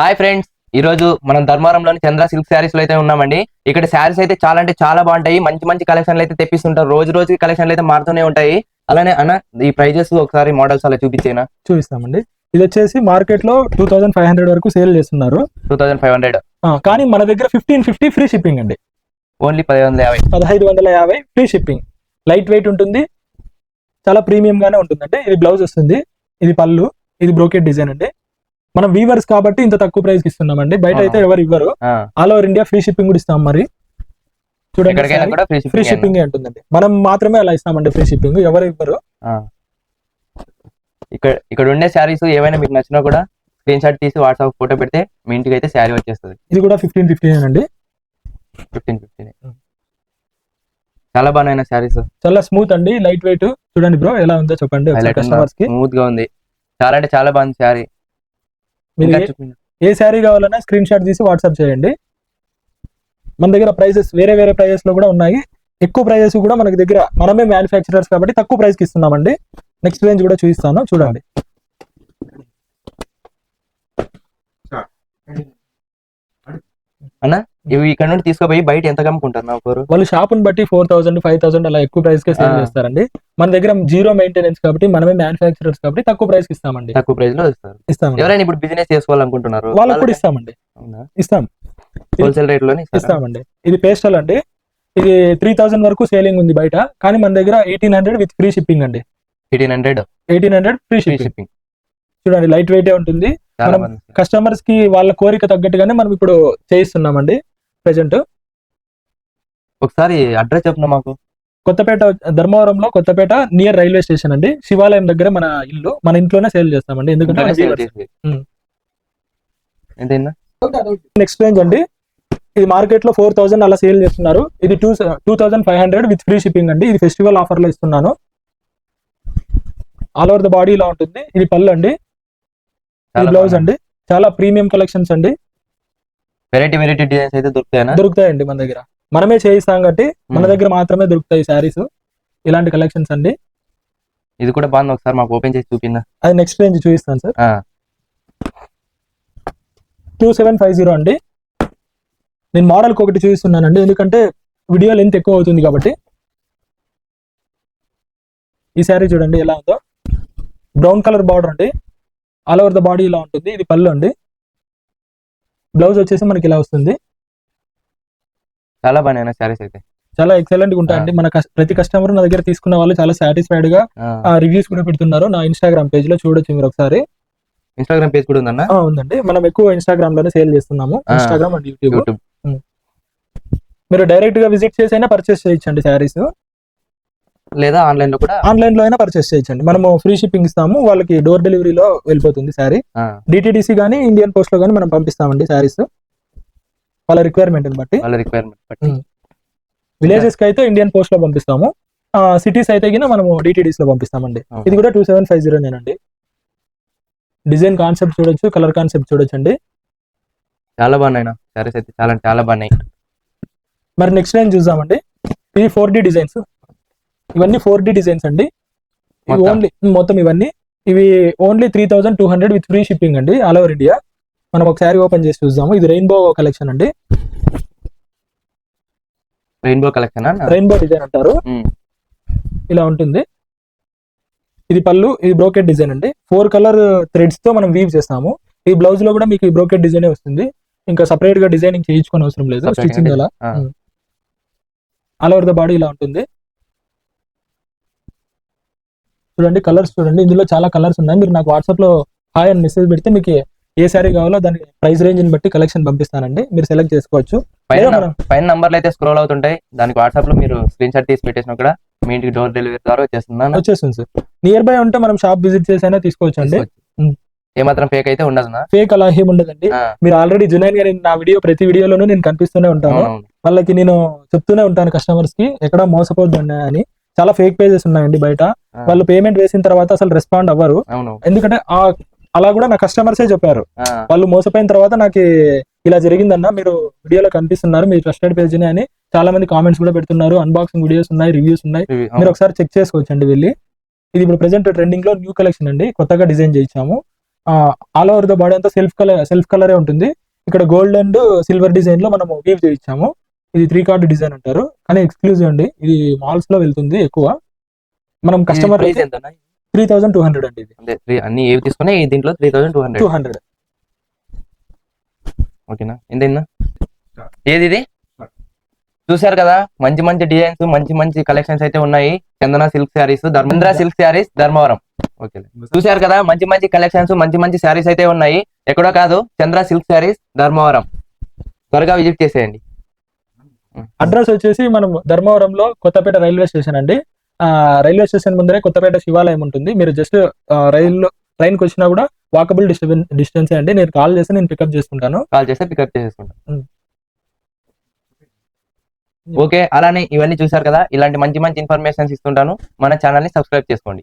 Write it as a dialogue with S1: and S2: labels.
S1: Hi friends ఈ రోజు మనం ధర్మవరంలోని చంద్ర సిల్క్ శారీస్లో అయితే ఉన్నామండి. ఇక్కడ శారీస్ అయితే చాలా అంటే చాలా బాగుంటాయి. మంచి మంచి కలెక్షన్లు అయితే తెప్పిస్తుంటారు. రోజు రోజు కలెక్షన్లు అయితే మారుతూనే ఉంటాయి. అలానే అన్న ఈ ప్రైజెస్ ఒకసారి మోడల్స్ అలా చూపించేనా?
S2: చూపిస్తామండి. ఇది వచ్చేసి మార్కెట్లో టూ థౌసండ్ ఫైవ్ హండ్రెడ్ వరకు సేల్ చేస్తున్నారు.
S1: టూ థౌసండ్ ఫైవ్ హండ్రెడ్
S2: కానీ మన దగ్గర ఫిఫ్టీన్ ఫిఫ్టీ ఫ్రీ షిప్పింగ్ అండి.
S1: ఓన్లీ పది వందల యాభై.
S2: పదహైదు వందల యాభై ఫ్రీ షిప్పింగ్ లైట్ వెయిట్ ఉంటుంది. చాలా ప్రీమియం గానే ఉంటుందండి. ఇది బ్లౌజ్ వస్తుంది. ఇది పళ్ళు. ఇది బ్రోకెట్ డిజైన్ అండి. మనం వీవర్స్ కాబట్టి ఇంత తక్కువ ప్రైస్కి ఇస్తున్నామండి. బయట అయితే ఎవరు ఇవ్వరు. All over India free shipping కూడా ఇస్తాం మరి. చూడండి
S1: ఫ్రీ షిప్పింగ్
S2: ఉంటుందండి. మనం మాత్రమే అలా ఇస్తామండి ఫ్రీ షిప్పింగ్ ఎవరు ఇవ్వరు.
S1: ఇక్కడ ఇక్కడ ఉండే శారీస్ ఏవైనా మీకు నచ్చినా కూడా స్క్రీన్ షాట్ తీసి వాట్సాప్ ఫోటో పెడితే మీ ఇంటికి అయితే శారీ వచ్చేస్తుంది.
S2: ఇది కూడా ఫిఫ్టీన్ ఫిఫ్టీన్ అండి
S1: ఫిఫ్టీన్ ఫిఫ్టీన్ చాలా బాగున్నాయి శారీస్.
S2: చాలా స్మూత్ అండి లైట్ వెయిట్ చూడండి బ్రో ఎలా ఉందో చెప్పండి
S1: హైలైట్ కస్టమర్స్కి. స్మూత్గా ఉంది. చాలా అంటే చాలా బాగుంది శారీ.
S2: మీరు ఏ- శారీ కావాలన్నా స్క్రీన్ షాట్ తీసి వాట్సాప్ చేయండి. మన దగ్గర ప్రైజెస్ వేరే వేరే ప్రైజెస్లో కూడా ఉన్నాయి. ఎక్కువ ప్రైజెస్ కూడా మనకి దగ్గర మనమే మ్యానుఫ్యాక్చరర్స్ కాబట్టి తక్కువ ప్రైస్కి ఇస్తున్నామండి. నెక్స్ట్ రేంజ్ కూడా చూపిస్తాను. చూడండి.
S1: అన్న? ఇవి ఇక్కడ నుండి తీసుకుపోయి బయట ఎంత కమ్ముకుంటారు నా ఒకరు
S2: వాళ్ళు షాపుని బట్టి ఫోర్ థౌసండ్ ఫైవ్ థౌసండ్ అలా ఎక్కువ ప్రైస్కి సేల్. చేస్తారండి. మన దగ్గర జీరో మెయింటెనెన్స్ కాబట్టి మనమే మ్యానుఫ్యాక్చరర్స్ కాబట్టి తక్కువ ప్రైస్కి ఇస్తామండి.
S1: తక్కువ ప్రైస్లో ఇస్తారు.
S2: ఇస్తామండి.
S1: ఎవరైనా ఇప్పుడు బిజినెస్ చేసుకోవాలనుకుంటున్నారు
S2: వాళ్ళకి కూడా ఇస్తామండి. ఇస్తాం.
S1: హోల్సేల్ రేట్లోనే
S2: ఇస్తామండి. ఇది పేస్టల్ అండి. ఇది త్రీ థౌసండ్ వరకు సేలింగ్ ఉంది బయట. కానీ మన దగ్గర eighteen hundred with free shipping అండి.
S1: Eighteen hundred
S2: eighteen hundred free shipping చూడండి లైట్ వెయిట్ ఉంటుంది. కస్టమర్స్కి వాళ్ళ కోరిక తగ్గట్టుగానే మనం ఇప్పుడు చేయిస్తున్నామండి. ప్రెసెంట్
S1: ఒకసారి అడ్రస్ చెప్పిన మాకు?
S2: కొత్తపేట ధర్మవరంలో కొత్తపేట నియర్ రైల్వే స్టేషన్ అండి. శివాలయం దగ్గర మన ఇల్లు మన ఇంట్లోనే సేల్ చేస్తామండి. ఎందుకంటే. ఉమ్.
S1: ఎంతైందా?
S2: నెక్స్ట్ రేంజ్ అండి. ఇది మార్కెట్లో ఫోర్ థౌసండ్ అలా సేల్ చేస్తున్నారు. ఇది two two thousand five hundred with free shipping అండి. ఇది ఫెస్టివల్ ఆఫర్లో ఇస్తున్నాను. ఆల్ ఓవర్ ద బాడీ ఇలా ఉంటుంది. ఇది పళ్ళు అండి. ఇది బ్లౌజ్ అండి. చాలా ప్రీమియం కలెక్షన్స్ అండి.
S1: వెరైటీ వెరైటీ డిజైన్స్ అయితే దొరుకుతాయనా
S2: దొరుకుతాయండి మన దగ్గర. మనమే చేయిస్తాం కాబట్టి మన
S1: మ్మ్.
S2: దగ్గర మాత్రమే దొరుకుతాయి శారీస్. ఇలాంటి కలెక్షన్స్ అండి.
S1: ఇది కూడా బాగుంది ఒకసారి మాకు ఓపెన్ చేసి చూపిందా
S2: అది నెక్స్ట్ రేంజ్ చూపిస్తాను sir. Two seven five zero అండి. నేను మోడల్కి ఒకటి చూపిస్తున్నానండి. ఎందుకంటే వీడియో లెంత్ ఎక్కువ అవుతుంది కాబట్టి. ఈ శారీ చూడండి ఎలా ఉందో. బ్రౌన్ కలర్ బార్డర్ అండి. ఆల్ ఓవర్ ద బాడీ ఇలా ఉంటుంది. ఇది పళ్ళు అండి. బ్లౌజ్ వచ్చేసి మనకి ఇలా వస్తుంది.
S1: చాలా బాగున్నాయి శారీస్ అయితే.
S2: చాలా ఎక్సలెంట్గా ఉంటాయండి. మన ప్రతి కస్టమర్ నా దగ్గర తీసుకున్న వాళ్ళు చాలా
S1: సాటిస్ఫైడ్గా
S2: రివ్యూస్ కూడా పెడుతున్నారు. నా ఇన్స్టాగ్రామ్ పేజ్లో చూడొచ్చు మీరు ఒకసారి.
S1: ఇన్స్టాగ్రామ్ పేజ్ కూడా ఉందన్న?
S2: ఉందండి. మనం ఎక్కువ ఇన్స్టాగ్రామ్లోనే సేల్ చేస్తున్నాము. ఇన్స్టాగ్రామ్ అండ్ యూట్యూబ్ మీరు డైరెక్ట్గా విజిట్ చేసి అయినా పర్చేస్ చేయొచ్చండి శారీస్.
S1: లేదా ఆన్లైన్లో కూడా?
S2: ఆన్లైన్లో అయినా పర్చేస్ చేయొచ్చండి. మనము ఫ్రీ షిప్పింగ్ ఇస్తాము. వాళ్ళకి డోర్ డెలివరీలో వెళ్ళిపోతుంది శారీ. డిటిడిసి కానీ ఇండియన్ పోస్ట్లో కానీ మనం పంపిస్తామండి శారీస్. వాళ్ళ రిక్వైర్మెంట్ బట్టి.
S1: వాళ్ళ రిక్వైర్మెంట్ బట్టి.
S2: విలేజెస్కి అయితే ఇండియన్ పోస్ట్లో పంపిస్తాము సిటీస్ అయితే గిన మనము డిటిడిస్లో పంపిస్తామండి. ఇది కూడా టూ సెవెన్ ఫైవ్ జీరో నేనండి. డిజైన్ కాన్సెప్ట్ చూడొచ్చు కలర్ కాన్సెప్ట్ చూడొచ్చు అండి
S1: చాలా బాగున్నాయి శారీస్ అయితే చాలా చాలా బాగున్నాయి.
S2: మరి నెక్స్ట్ లైన్ చూద్దామండి. ఇది ఫోర్ డి డిజైన్స్. ఇవన్నీ ఫోర్ డి డిజైన్స్ అండి. ఇవి
S1: మొత్తం?
S2: ఓన్లీ మొత్తం ఇవన్నీ. ఇవి only three thousand two hundred with free shipping అండి ఆల్ ఓవర్ ఇండియా మనం ఒకసారి ఓపెన్ చేసి చూద్దాము. ఇది రెయిన్బో కలెక్షన్ అండి.
S1: రెయిన్బో కలెక్షన్
S2: రెయిన్బో డిజైన్ అంటారు. ఇలా ఉంటుంది. ఇది పళ్ళు ఇది బ్రోకెట్ డిజైన్ అండి. ఫోర్ కలర్ థ్రెడ్స్తో మనం వీవ్ చేస్తాము. ఈ బ్లౌజ్లో కూడా మీకు ఈ బ్రోకెట్ డిజైన్ వస్తుంది. ఇంకా సపరేట్గా డిజైనింగ్ చేయించుకోని అవసరం లేదు. స్టిచ్చింగ్ అలా. ఆల్ ఓవర్ ద బాడీ ఇలా ఉంటుంది. చూడండి కలర్స్ చూడండి. ఇందులో చాలా కలర్స్ ఉన్నాయి. మీరు నాకు వాట్సాప్లో హాయ్ అని మెసేజ్ పెడితే మీకు ఏ శారీ కావాలో దాని ప్రైస్ రేంజ్ని బట్టి కలెక్షన్ పంపిస్తానండి. మీరు సెలెక్ట్ చేసుకోవచ్చు.
S1: పైన నంబర్లు అయితే స్క్రోల్ అవుతుంటాయి. దానికి వాట్సాప్లో మీరు స్క్రీన్ షాట్ తీసి పెట్టేసిన కూడా మీ ఇంటికి డోర్ డెలివరీ ద్వారా వచ్చేస్తుందా
S2: వచ్చేస్తుంది సార్ నియర్ బై ఉంటే మనం షాప్ విజిట్ చేసైనా తీసుకోవచ్చు. అండి.
S1: ఏమాత్రం ఫేక్ అయితే ఉండదు
S2: ఫేక్ అలా ఏమి ఉండదండి. మీరు ఆల్రెడీ జునైన్గా నేను నా వీడియో ప్రతి వీడియోలోనూ నేను కనిపిస్తూనే ఉంటాను. వాళ్ళకి నేను చెప్తూనే ఉంటాను కస్టమర్స్కి. ఎక్కడ మోసపోద్దండి అని. చాలా ఫేక్ పేజెస్ ఉన్నాయండి బయట. వాళ్ళు పేమెంట్ వేసిన తర్వాత అసలు రెస్పాండ్ అవ్వరు. ఎందుకంటే ఆ అలా కూడా నా కస్టమర్సే చెప్పారు. వాళ్ళు మోసపోయిన తర్వాత నాకు ఇలా జరిగిందన్న మీరు వీడియోలో కనిపిస్తున్నారు మీ ట్రస్టెడ్ పేజీని అని చాలా మంది కామెంట్స్ కూడా పెడుతున్నారు అన్బాక్సింగ్ వీడియోస్ ఉన్నాయి రివ్యూస్ ఉన్నాయి. మీరు. ఒకసారి చెక్ చేసుకోవచ్చండి వెళ్ళి. ఇది ఇప్పుడు ప్రెసెంట్ ట్రెండింగ్లో న్యూ కలెక్షన్ అండి కొత్తగా డిజైన్ చేయించాము. ఆల్ ఓవర్ ద బాడీ అంతా సెల్ఫ్ కలర్ సెల్ఫ్ కలరే ఉంటుంది. ఇక్కడ గోల్డ్ అండ్ సిల్వర్ డిజైన్లో మనం వీవ్ చేయించాము. ఇది త్రీ కార్డ్ డిజైన్ అంటారు. కానీ ఎక్స్క్లూజివ్ అండి. ఇది మాల్స్లో వెళ్తుంది ఎక్కువ. మనం కస్టమర్
S1: ప్రైస్ ఎంత?
S2: త్రీ థౌసండ్ టూ హండ్రెడ్ అండి ఇది.
S1: అంటే అన్ని ఏవి తీసుకున్నా దీంట్లో three thousand two hundred
S2: two hundred
S1: ఓకేనా? ఎంత ఏది ఇది? చూసారు కదా? మంచి మంచి డిజైన్స్ మంచి మంచి కలెక్షన్స్ అయితే ఉన్నాయి. Chandana silk saris Dharmendra silk saris Dharmavaram. Okay చూసారు కదా? మంచి మంచి కలెక్షన్స్ మంచి మంచి శారీస్ అయితే ఉన్నాయి. ఎక్కడో కాదు చంద్ర సిల్క్ శారీస్ ధర్మవరం. త్వరగా విజిట్ చేసేయండి.
S2: అడ్రస్ వచ్చేసి మనం ధర్మవరంలో కొత్తపేట రైల్వే స్టేషన్ అండి. రైల్వే స్టేషన్ ముందరే కొత్తపేట శివాలయం ఉంటుంది. మీరు జస్ట్ రైల్లో ట్రైన్కి వచ్చినా కూడా వాకబుల్ డిస్టెన్స్ డిస్టెన్స్ అండి. నేను కాల్ చేసి నేను పికప్ చేసుకుంటాను
S1: కాల్ చేస్తే పికప్ చేసేసుకుంటాం.
S2: ఉం.
S1: ఓకే అలానే ఇవన్నీ చూసారు కదా? ఇలాంటి మంచి మంచి ఇన్ఫర్మేషన్స్ ఇస్తుంటాను. మన ఛానల్ని సబ్స్క్రైబ్ చేసుకోండి.